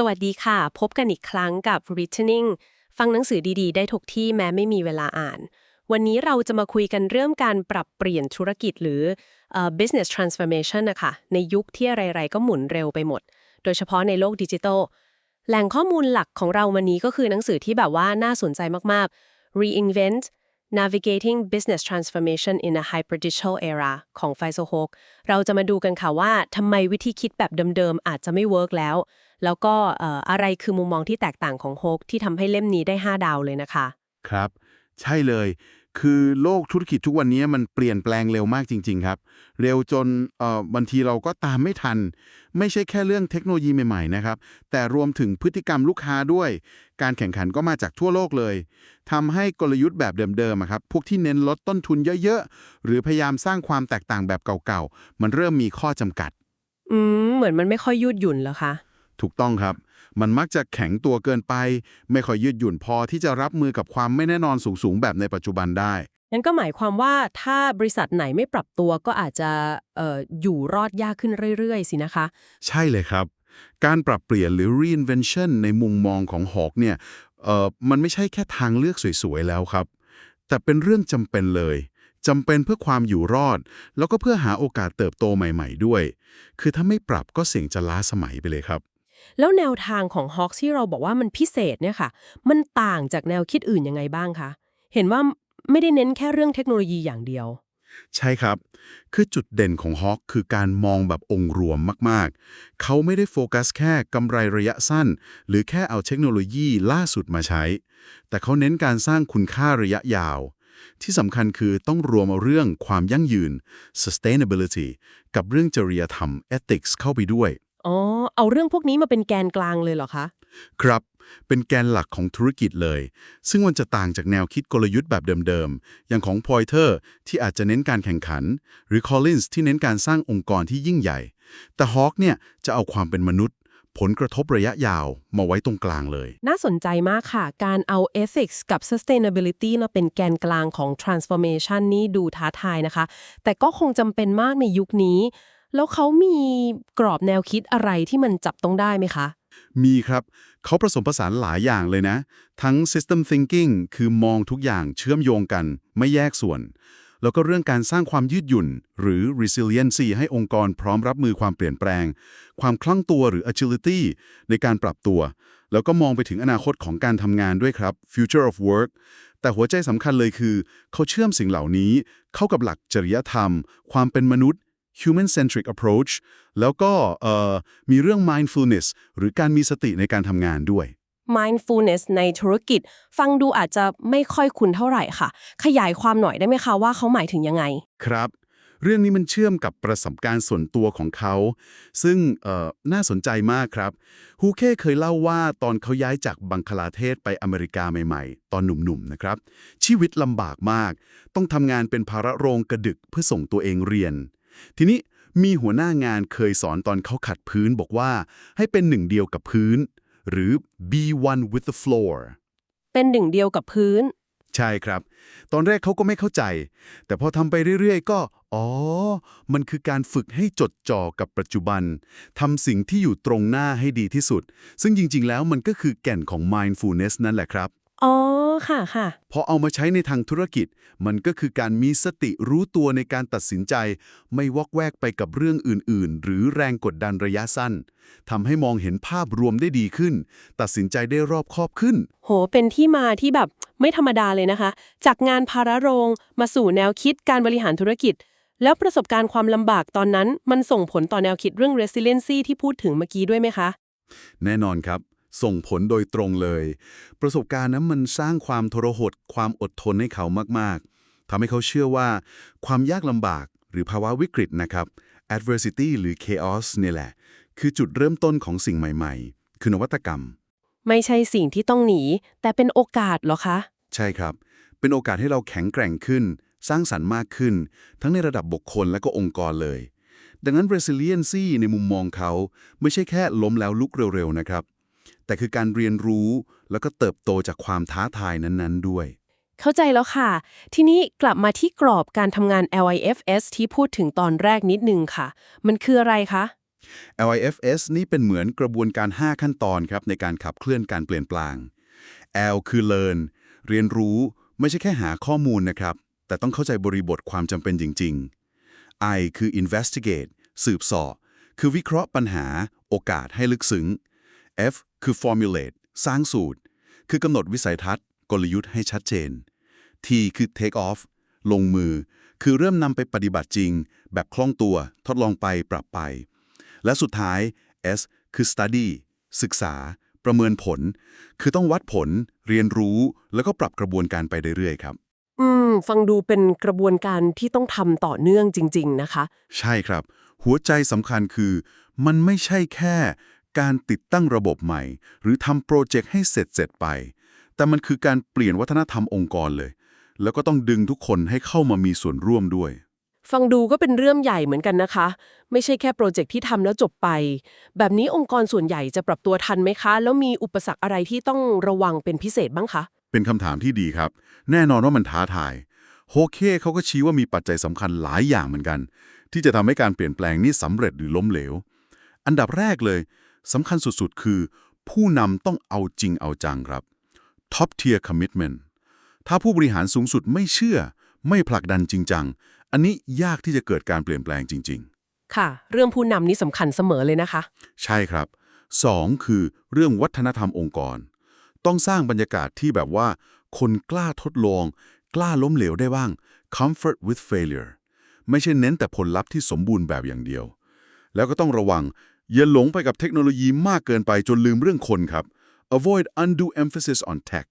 สวัสดีค่ะ พบกันอีกครั้งกับ Returning ฟังหนังสือดีๆ ได้ทุกที่แม้ไม่มีเวลาอ่าน วันนี้เราจะมาคุยกันเรื่องการปรับเปลี่ยนธุรกิจหรือ business transformation นะคะในยุคที่อะไรๆ ก็หมุนเร็วไปหมด โดยเฉพาะในโลกดิจิทัลแหล่งข้อมูลหลักของเราวันนี้ก็คือหนังสือที่แบบว่าน่าสนใจมากๆ Reinvent Navigating Business Transformation in a Hyperdigital Era ของไฟโซโฮกเราจะมาดูกันค่ะว่าทำไมวิธีคิดแบบเดิมๆ อาจจะไม่เวิร์กแล้ว แล้วก็เอ่ออะไรคือมุมมองที่แตกต่างของโฮกที่ทำให้เล่มนี้ได้ 5 ดาวเลยนะคะ ครับ ใช่เลย คือโลกธุรกิจทุกวันนี้มันเปลี่ยนแปลงเร็วมากจริง ๆ ครับ เร็วจนเออบางทีเราก็ตามไม่ทัน ไม่ใช่แค่เรื่องเทคโนโลยีใหม่ๆนะครับ แต่รวมถึงพฤติกรรมลูกค้าด้วย การแข่งขันก็มาจากทั่วโลกเลยทำให้กลยุทธ์แบบเดิมๆครับพวกที่เน้นลดต้นทุนเยอะๆ หรือพยายามสร้างความแตกต่างแบบเก่าๆ มันเริ่มมีข้อจำกัด อืมเหมือนมันไม่ค่อยยืดหยุ่นเหรอคะ ถูกต้องครับ มันมักจะแข็งตัวเกินไป ไม่ค่อยยืดหยุ่นพอที่จะรับมือกับความไม่แน่นอนสูงๆ แบบในปัจจุบันได้ งั้นก็หมายความว่าถ้าบริษัทไหนไม่ปรับตัวก็อาจจะเอ่ออยู่รอดยากขึ้นเรื่อยๆ สินะคะ ใช่เลยครับ การปรับเปลี่ยนหรือ reinvention ในมุมมองของฮอกเนี่ยเอ่อมันไม่ใช่แค่ทางเลือกสวยๆแล้วครับ แต่เป็นเรื่องจำเป็นเลยจำเป็นเพื่อความอยู่รอด แล้วก็เพื่อหาโอกาสเติบโตใหม่ ๆ ด้วย คือถ้าไม่ปรับก็เสี่ยงจะล้าสมัยไปเลยครับ แล้วแนวทางของฮอ k ที่เราบอกว่ามันพิเศษเนี่ยค่ะ มันต่างจากแนวคิดอื่นยังไงบ้างคะ เห็นว่าไม่ได้เน้นแค่เรื่องเทคโนโลยีอย่างเดียว ใช่ครับ คือจุดเด่นของฮอกคือการมองแบบองค์รวมมากๆ เขาไม่ได้โฟกัสแค่กำไรระยะสั้น หรือแค่เอาเทคโนโลยีล่าสุดมาใช้ แต่เขาเน้นการสร้างคุณค่าระยะยาวที่สำคัญคือต้องรวมเอาเรื่องความยั่งยืน sustainability กับเรื่องจริยธรรม ethics เข้าไปด้วย อ๋อ เอาเรื่องพวกนี้มาเป็นแกนกลางเลยเหรอคะ ครับ เป็นแกนหลักของธุรกิจเลย ซึ่งมันจะต่างจากแนวคิดกลยุทธ์แบบเดิมๆ อย่างของ Poiter ที่อาจจะเน้นการแข่งขัน หรือ Collins ที่เน้นการสร้างองค์กรที่ยิ่งใหญ่ แต่ Hawk เนี่ยจะเอาความเป็นมนุษย์ ผลกระทบระยะยาวมาไว้ตรงกลางเลย น่าสนใจมากค่ะ การเอา ethics กับ sustainability มาเป็นแกนกลางของ transformation นี่ดูท้าทายนะคะ แต่ก็คงจำเป็นมากในยุคนี้ แล้วเขามีกรอบแนวคิดอะไรที่มันจับต้องได้ไหมคะ มีครับ เขาผสมผสานหลายอย่างเลยนะ ทั้ง system thinking คือมองทุกอย่างเชื่อมโยงกัน ไม่แยกส่วน แล้วก็เรื่องการสร้างความยืดหยุ่น หรือ resiliency ให้องค์กรพร้อมรับมือความเปลี่ยนแปลง ความคล่องตัวหรือ agility ในการปรับตัว แล้วก็มองไปถึงอนาคตของการทำงานด้วยครับ future of work แต่หัวใจสำคัญเลยคือ เขาเชื่อมสิ่งเหล่านี้เข้ากับหลักจริยธรรม ความเป็นมนุษย์ human-centric approach แล้วก็เอ่อมีเรื่อง mindfulness หรือการมีสติในการทำงานด้วย mindfulness ในธุรกิจ ฟังดูอาจจะไม่ค่อยคุ้นเท่าไหร่ค่ะ ขยายความหน่อยได้ไหมคะว่าเขาหมายถึงยังไง ครับ เรื่องนี้มันเชื่อมกับประสบการณ์ส่วนตัวของเขา ซึ่งเอ่อน่าสนใจมากครับฮูเค้เคยเล่าว่าตอนเขาย้ายจากบังคลาเทศไปอเมริกาใหม่ๆ ตอนหนุ่มๆนะครับ ชีวิตลำบากมาก ต้องทำงานเป็นภาระโรงกระดึกเพื่อส่งตัวเองเรียน ทีนี้มีหัวหน้างานเคยสอนตอนเขาขัดพื้นบอกว่าให้เป็นหนึ่งเดียวกับพื้น หรือ be one with the floor เป็นหนึ่งเดียวกับพื้น ใช่ครับ ตอนแรกเขาก็ไม่เข้าใจ แต่พอทำไปเรื่อยๆ ก็ อ๋อ มันคือการฝึกให้จดจ่อกับปัจจุบันทำสิ่งที่อยู่ตรงหน้าให้ดีที่สุด ซึ่งจริงๆ แล้วมันก็คือแก่นของ mindfulness นั่นแหละครับ อ๋อ ค่ะค่ะ พอเอามาใช้ในทางธุรกิจ มันก็คือการมีสติรู้ตัวในการตัดสินใจ ไม่วอกแวกไปกับเรื่องอื่น ๆ หรือแรงกดดันระยะสั้นทำให้มองเห็นภาพรวมได้ดีขึ้น ตัดสินใจได้รอบคอบขึ้น โห เป็นที่มาที่แบบไม่ธรรมดาเลยนะคะ จากงานภาระโรงมาสู่แนวคิดการบริหารธุรกิจ แล้วประสบการณ์ความลำบากตอนนั้น มันส่งผลต่อแนวคิดเรื่อง resiliency ที่พูดถึงเมื่อกี้ด้วยไหมคะ แน่นอนครับ ส่งผลโดยตรงเลย ประสบการณ์นั้นมันสร้างความทรหดความอดทนให้เขามากๆทำให้เขาเชื่อว่า ความยากลำบากหรือภาวะวิกฤตนะครับ adversity หรือ chaos เนี่ยแหละ คือจุดเริ่มต้นของสิ่งใหม่ๆ คือนวัตกรรม ไม่ใช่สิ่งที่ต้องหนี แต่เป็นโอกาสเหรอคะ ใช่ครับ เป็นโอกาสให้เราแข็งแกร่งขึ้น สร้างสรรค์มากขึ้น ทั้งในระดับบุคคลและก็องค์กรเลย ดังนั้น resiliency ในมุมมองเขา ไม่ใช่แค่ล้มแล้วลุกเร็วๆนะครับ แต่คือการเรียนรู้แล้วก็เติบโตจากความท้าทายนั้นๆด้วย เข้าใจแล้วค่ะ ทีนี้กลับมาที่กรอบการทำงาน LIFS ที่พูดถึงตอนแรกนิดนึงค่ะ มันคืออะไรคะ LIFS นี่เป็นเหมือนกระบวนการ 5 ขั้นตอนครับในการขับเคลื่อนการเปลี่ยนแปลง L คือ learn เรียนรู้ไม่ใช่แค่หาข้อมูลนะครับ แต่ต้องเข้าใจบริบทความจำเป็นจริง ๆ I คือ investigate สืบเสอบ คือวิเคราะห์ปัญหาโอกาสให้ลึกซึ้ง F คือ formulate สร้างสูตร คือกำหนดวิสัยทัศน์ กลยุทธ์ให้ชัดเจน T คือ take off ลงมือ คือเริ่มนำไปปฏิบัติจริง แบบคล่องตัว ทดลองไปปรับไป และสุดท้าย S คือ study ศึกษา ประเมินผล คือต้องวัดผล เรียนรู้ แล้วก็ปรับกระบวนการไปเรื่อยๆครับ อืม ฟังดูเป็นกระบวนการที่ต้องทำต่อเนื่องจริง ๆ นะคะ ใช่ครับ หัวใจสำคัญคือ มันไม่ใช่แค่ การติดตั้งระบบใหม่ หรือทำโปรเจกต์ให้เสร็จเสร็จไป แต่มันคือการเปลี่ยนวัฒนธรรมองค์กรเลย แล้วก็ต้องดึงทุกคนให้เข้ามามีส่วนร่วมด้วย ฟังดูก็เป็นเรื่องใหญ่เหมือนกันนะคะ ไม่ใช่แค่โปรเจกต์ที่ทำแล้วจบไป แบบนี้องค์กรส่วนใหญ่จะปรับตัวทันไหมคะ แล้วมีอุปสรรคอะไรที่ต้องระวังเป็นพิเศษบ้างคะเป็นคำถามที่ดีครับ แน่นอนว่ามันท้าทายโฮเคเขาก็ชี้ว่ามีปัจจัยสำคัญหลายอย่างเหมือนกัน ที่จะทำให้การเปลี่ยนแปลงนี้สำเร็จหรือล้มเหลว อันดับแรกเลย สำคัญสุดๆ คือ ผู้นำต้องเอาจริงเอาจังครับ Top Tier Commitment ถ้าผู้บริหารสูงสุดไม่เชื่อ ไม่ผลักดันจริงจัง อันนี้ยากที่จะเกิดการเปลี่ยนแปลงจริง ๆ ค่ะ เรื่องผู้นำนี่สำคัญเสมอเลยนะคะ ใช่ครับ 2. คือเรื่องวัฒนธรรมองค์กร ต้องสร้างบรรยากาศที่แบบว่า คนกล้าทดลอง กล้าล้มเหลวได้บ้าง comfort with failure ไม่ใช่เน้นแต่ผลลัพธ์ที่สมบูรณ์แบบอย่างเดียว แล้วก็ต้องระวัง อย่าหลงไปกับเทคโนโลยีมากเกินไปจนลืมเรื่องคนครับ avoid undue emphasis on tech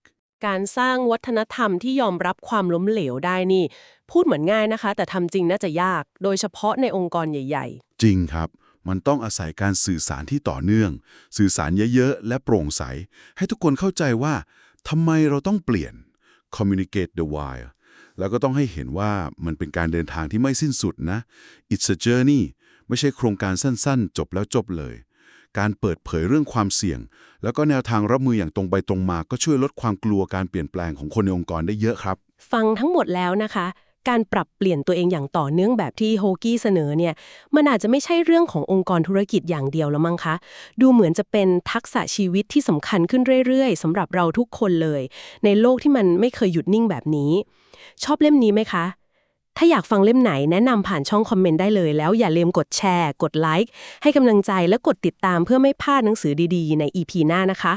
การสร้างวัฒนธรรมที่ยอมรับความล้มเหลวได้นี่ พูดเหมือนง่ายนะคะ แต่ทำจริงน่าจะยาก โดยเฉพาะในองค์กรใหญ่จริงครับ มันต้องอาศัยการสื่อสารที่ต่อเนื่อง สื่อสารเยอะ ๆ และโปร่งใส ให้ทุกคนเข้าใจว่าทำไมเราต้องเปลี่ยน communicate the why แล้วก็ต้องให้เห็นว่ามันเป็นการเดินทางที่ไม่สิ้นสุดนะ it's a journey ไม่ใช่โครงการสั้นๆ จบแล้วจบเลย การเปิดเผยเรื่องความเสี่ยง แล้วก็แนวทางรับมืออย่างตรงไปตรงมาก็ช่วยลดความกลัวการเปลี่ยนแปลงของคนในองค์กรได้เยอะครับ ฟังทั้งหมดแล้วนะคะ การปรับเปลี่ยนตัวเองอย่างต่อเนื่องแบบที่โฮกี้เสนอเนี่ยมันอาจจะไม่ใช่เรื่องขององค์กรธุรกิจอย่างเดียวแล้วมั้งคะ ดูเหมือนจะเป็นทักษะชีวิตที่สำคัญขึ้นเรื่อยๆสำหรับเราทุกคนเลย ในโลกที่มันไม่เคยหยุดนิ่งแบบนี้ ชอบเล่มนี้ไหมคะ ถ้าอยากฟังเล่มไหนแนะนำผ่านช่องคอมเมนต์ได้เลย แล้วอย่าลืมกดแชร์ กดไลค์ให้กำลังใจและกดติดตามเพื่อไม่พลาดหนังสือดีๆ ใน EP หน้านะคะ